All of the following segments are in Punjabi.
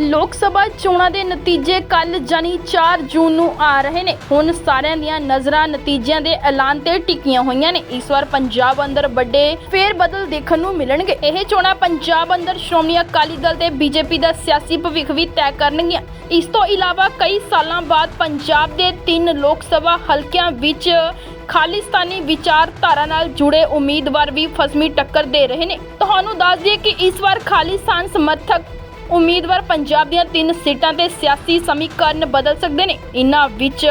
ਲੋਕ ਸਭਾ ਚੋਣਾਂ ਦੇ ਨਤੀਜੇ ਕੱਲ ਜਾਨੀ 4 ਜੂਨ ਨੂੰ ਆ ਰਹੇ ਨੇ। ਹੁਣ ਸਾਰਿਆਂ ਦੀਆਂ ਨਜ਼ਰਾਂ ਨਤੀਜਿਆਂ ਦੇ ਐਲਾਨ ਤੇ ਟਿਕੀਆਂ ਹੋਈਆਂ ਨੇ। ਇਸ ਵਾਰ ਪੰਜਾਬ ਅੰਦਰ ਵੱਡੇ ਫੇਰ ਬਦਲ ਦੇਖਣ ਨੂੰ ਮਿਲਣਗੇ। ਇਹ ਚੋਣਾਂ ਪੰਜਾਬ ਅੰਦਰ ਸ਼੍ਰੋਮਣੀ ਅਕਾਲੀ ਦਲ ਤੇ ਬੀਜੇਪੀ ਦਾ ਸਿਆਸੀ ਭਵਿੱਖ ਵੀ ਤੈਅ ਕਰਨਗੀਆਂ। ਇਸ ਤੋਂ ਇਲਾਵਾ ਕਈ ਸਾਲਾਂ ਬਾਅਦ ਪੰਜਾਬ ਦੇ ਤਿੰਨ ਲੋਕ ਸਭਾ ਹਲਕਿਆਂ ਵਿੱਚ ਖਾਲਿਸਤਾਨੀ ਵਿਚਾਰਧਾਰਾ ਨਾਲ ਜੁੜੇ ਉਮੀਦਵਾਰ ਵੀ ਫਸਮੀ ਟੱਕਰ ਦੇ ਰਹੇ ਨੇ। ਤੁਹਾਨੂੰ ਦੱਸ ਦਈਏ ਕਿ ਇਸ ਵਾਰ ਖਾਲਿਸਤਾਨ ਸਮਰਥਕ ਉਮੀਦਵਾਰ ਪੰਜਾਬ ਦੀਆਂ ਤਿੰਨ ਸੀਟਾਂ ਤੇ ਸਿਆਸੀ ਸਮੀਕਰਨ ਬਦਲ ਸਕਦੇ ਨੇ। ਇਨ੍ਹਾਂ ਵਿੱਚ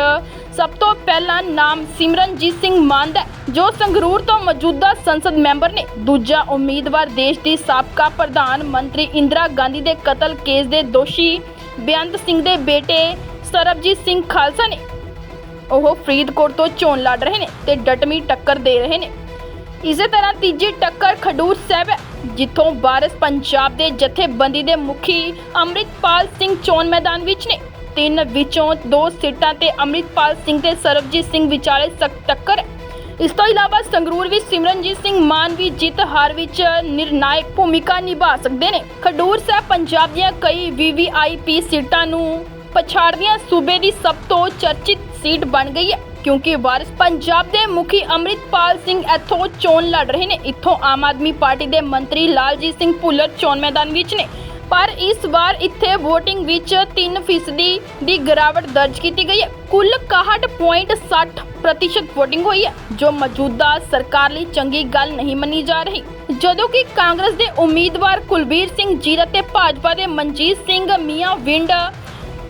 ਸਭ ਤੋਂ ਪਹਿਲਾ ਨਾਮ ਸਿਮਰਨਜੀਤ ਸਿੰਘ ਮਾਨ ਦਾ ਹੈ, ਜੋ ਸੰਗਰੂਰ ਤੋਂ ਮੌਜੂਦਾ ਸੰਸਦ ਮੈਂਬਰ ਨੇ। ਦੂਜਾ ਉਮੀਦਵਾਰ ਦੇਸ਼ ਦੀ ਸਾਬਕਾ ਪ੍ਰਧਾਨ ਮੰਤਰੀ ਇੰਦਰਾ ਗਾਂਧੀ ਦੇ ਕਤਲ ਕੇਸ ਦੇ ਦੋਸ਼ੀ ਬੇਅੰਤ ਸਿੰਘ ਦੇ ਬੇਟੇ ਸਰਬਜੀਤ ਸਿੰਘ ਖਾਲਸਾ ਨੇ। ਉਹ ਫਰੀਦਕੋਟ ਤੋਂ ਚੋਣ ਲੜ ਰਹੇ ਨੇ ਤੇ ਡਟਮੀ ਟੱਕਰ ਦੇ ਰਹੇ ਨੇ। ਇਸੇ ਤਰ੍ਹਾਂ ਤੀਜੀ ਟੱਕਰ ਖਡੂਰ ਸਾਹਿਬ ਹੈ, ਜਿੱਥੋਂ ਵਾਰਿਸ ਪੰਜਾਬ ਦੇ ਜਥੇਬੰਦੀ ਦੇ ਮੁਖੀ ਅੰਮ੍ਰਿਤਪਾਲ ਸਿੰਘ ਚੋਣ ਮੈਦਾਨ ਵਿੱਚ ਨੇ। ਤਿੰਨ ਵਿੱਚੋਂ ਦੋ ਸੀਟਾਂ ਤੇ ਅੰਮ੍ਰਿਤਪਾਲ ਸਿੰਘ ਤੇ ਸਰਬਜੀਤ ਸਿੰਘ ਵਿਚਾਲੇ ਸਖਤ ਟੱਕਰ ਹੈ। ਇਸ ਤੋਂ ਇਲਾਵਾ ਸੰਗਰੂਰ ਵਿੱਚ ਸਿਮਰਨਜੀਤ ਸਿੰਘ ਮਾਨ ਵੀ ਜਿੱਤ ਹਾਰ ਵਿੱਚ ਨਿਰਣਾਇਕ ਭੂਮਿਕਾ ਨਿਭਾ ਸਕਦੇ ਨੇ। ਖਡੂਰ ਸਾਹਿਬ ਪੰਜਾਬ ਦੀਆਂ ਕਈ ਵੀਵੀਆਈਪੀ ਸੀਟਾਂ ਨੂੰ ਪਛਾੜਦੀਆਂ ਸੂਬੇ ਦੀ ਸਭ ਤੋਂ ਚਰਚਿਤ ਸੀਟ ਬਣ ਗਈ ਹੈ। ਕਿਉਂਕਿ ਵਾਰਿਸ ਪੰਜਾਬ ਦੇ ਮੁਖੀ ਅੰਮ੍ਰਿਤਪਾਲ ਸਿੰਘ ਇੱਥੋਂ ਚੋਣ ਲੜ ਰਹੇ ਨੇ। ਇੱਥੋਂ ਆਮ ਆਦਮੀ ਪਾਰਟੀ ਦੇ ਮੰਤਰੀ ਲਾਲਜੀਤ ਸਿੰਘ ਭੁੱਲਰ ਚੋਣ ਮੈਦਾਨ ਵਿੱਚ ਨੇ। ਪਰ ਇਸ ਵਾਰ ਇੱਥੇ VOTING ਵਿੱਚ 3% ਦੀ ਗਿਰਾਵਟ ਦਰਜ ਕੀਤੀ ਗਈ ਹੈ। ਕੁੱਲ 61.60 ਪ੍ਰਤੀਸ਼ਤ VOTING ਹੋਈ ਹੈ, ਜੋ ਮੌਜੂਦਾ ਸਰਕਾਰ ਲਈ ਚੰਗੀ ਗੱਲ ਨਹੀਂ ਮੰਨੀ ਜਾ ਰਹੀ। ਜਦੋਂ ਕਿ ਕਾਂਗਰਸ ਦੇ ਉਮੀਦਵਾਰ ਕੁਲਬੀਰ ਸਿੰਘ ਜੀਰਾ ਤੇ ਭਾਜਪਾ ਦੇ ਮਨਜੀਤ ਸਿੰਘ ਮੀਆਂ ਵਿੰਡ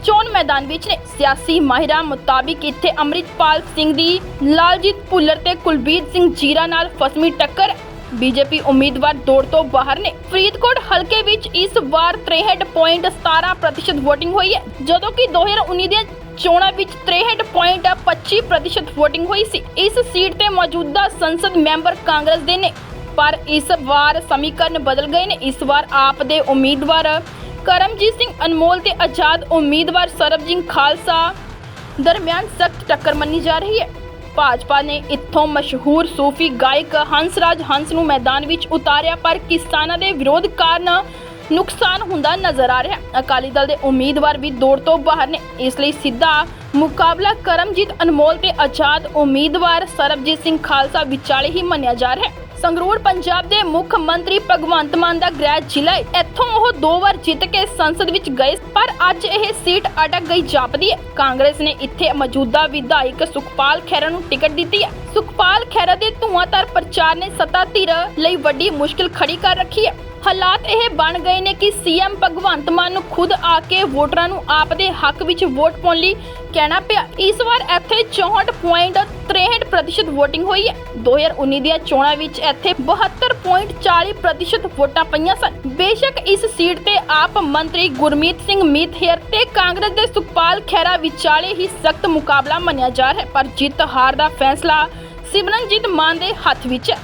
ਚੋਣ ਮੈਦਾਨ ਵਿੱਚ ਨੇ। ਸਿਆਸੀ ਮਾਹਿਰਾਂ ਮੁਤਾਬਿਕ ਇੱਥੇ ਅੰਮ੍ਰਿਤਪਾਲ ਸਿੰਘ ਦੀ, ਲਾਲਜੀਤ ਭੁੱਲਰ ਤੇ ਕੁਲਬੀਰ ਸਿੰਘ ਜੀਰਾ ਨਾਲ ਫਸਮੀ ਟੱਕਰ। ਹੈ। ਬੀਜੇਪੀ ਉਮੀਦਵਾਰ ਦੌੜ ਤੋਂ ਬਾਹਰ ਨੇ। ਫਰੀਦਕੋਟ ਹਲਕੇ ਵਿੱਚ ਇਸ ਵਾਰ 63.17% VOTING ਹੋਈ ਹੈ। ਜਦੋਂ ਕਿ 2019 ਦੀਆਂ ਚੋਣਾਂ ਵਿੱਚ 63.25% VOTING ਹੋਈ ਸੀ। ਇਸ ਸੀਟ ਤੇ ਮੌਜੂਦਾ ਸੰਸਦ ਮੈਂਬਰ ਕਾਂਗਰਸ ਦੇ ਨੇ। ਪਰ ਇਸ ਵਾਰ ਸਮੀਕਰਨ ਬਦਲ ਗਏ ਨੇ। ਇਸ ਵਾਰ ਆਪ ਦੇ ਉਮੀਦਵਾਰ ਕਰਮਜੀਤ ਸਿੰਘ ਅਨਮੋਲ ਤੇ ਆਜ਼ਾਦ ਉਮੀਦਵਾਰ ਸਰਬਜੀਤ ਖਾਲਸਾ ਦਰਮਿਆਨ ਸਖਤ ਟੱਕਰ ਮੰਨੀ ਜਾ ਰਹੀ ਹੈ। ਭਾਜਪਾ ਨੇ ਇੱਥੋਂ ਮਸ਼ਹੂਰ ਸੂਫੀ ਗਾਇਕ ਹੰਸਰਾਜ ਹੰਸ ਨੂੰ ਮੈਦਾਨ ਵਿੱਚ ਉਤਾਰਿਆ, ਪਰ ਕਿਸਾਨਾਂ ਦੇ ਵਿਰੋਧ ਕਾਰਨ ਨੁਕਸਾਨ ਹੁੰਦਾ ਨਜ਼ਰ ਆ ਰਿਹਾ। ਅਕਾਲੀ ਦਲ ਦੇ ਉਮੀਦਵਾਰ ਵੀ ਦੌੜ ਤੋਂ ਬਾਹਰ ਨੇ। ਇਸ ਲਈ ਸਿੱਧਾ ਮੁਕਾਬਲਾ ਕਰਮਜੀਤ ਅਨਮੋਲ ਤੇ ਆਜ਼ਾਦ ਉਮੀਦਵਾਰ ਸਰਬਜੀਤ ਸਿੰਘ ਖਾਲਸਾ ਵਿਚਾਲੇ ਹੀ ਮੰਨਿਆ ਜਾ ਰਿਹਾ ਹੈ। ਸੰਗਰੂਰ ਪੰਜਾਬ ਦੇ ਮੁੱਖ ਮੰਤਰੀ ਭਗਵੰਤ ਮਾਨ ਦਾ ਗ੍ਰਹਿ ਜ਼ਿਲ੍ਹਾ ਹੈ। ਇੱਥੋਂ ਉਹ ਦੋ ਵਾਰ ਜਿੱਤ ਕੇ ਸੰਸਦ ਵਿੱਚ ਗਏ ਪਰ ਅੱਜ ਇਹ ਸੀਟ ਅਟਕ ਗਈ, ਜਾਪਦੀ ਹੈ। ਕਾਂਗਰਸ ਨੇ ਇੱਥੇ ਮੌਜੂਦਾ ਵਿਧਾਇਕ ਸੁਖਪਾਲ ਖਹਿਰਾ ਨੂੰ ਟਿਕਟ ਦਿੱਤੀ ਹੈ। ਸੁਖਪਾਲ ਖਹਿਰਾ ਦੇ ਧੂਆਂਧਾਰ ਪ੍ਰਚਾਰ ਨੇ ਸੱਤਾ ਧਿਰ ਲਈ ਵੱਡੀ ਮੁਸ਼ਕਿਲ ਖੜੀ ਕਰ ਰੱਖੀ ਹੈ। ਹਾਲਾਤ ਇਹ ਬਣ ਗਏ ਨੇ ਕਿ ਸੀਐਮ ਭਗਵੰਤ ਮਾਨ ਨੂੰ ਖੁਦ ਆ ਕੇ ਵੋਟਰਾਂ ਨੂੰ ਆਪ ਦੇ ਹੱਕ ਵਿੱਚ ਵੋਟ ਪਾਉਣ ਲਈ ਕਹਿਣਾ ਪਿਆ। ਇਸ ਵਾਰ ਇੱਥੇ 64.63% VOTING ਹੋਈ ਹੈ। 2019 ਦੀਆਂ ਚੋਣਾਂ ਵਿੱਚ ਇੱਥੇ 72.40% ਵੋਟਾਂ ਪਈਆਂ ਸਨ। ਬੇਸ਼ੱਕ ਇਸ ਸੀਟ ਤੇ ਆਪ ਮੰਤਰੀ ਗੁਰਮੀਤ ਸਿੰਘ ਮੀਤਹੇਰ ਤੇ ਕਾਂਗਰਸ ਦੇ ਸੁਖਪਾਲ ਖਹਿਰਾ ਵਿਚਾਲੇ ਹੀ ਸਖਤ ਮੁਕਾਬਲਾ ਮੰਨਿਆ ਜਾ ਰਿਹਾ ਪਰ ਜਿੱਤ ਹਾਰ ਦਾ ਫੈਸਲਾ ਸਿਮਰਨਜੀਤ ਮਾਨ ਦੇ ਹੱਥ ਵਿੱਚ ਹੈ।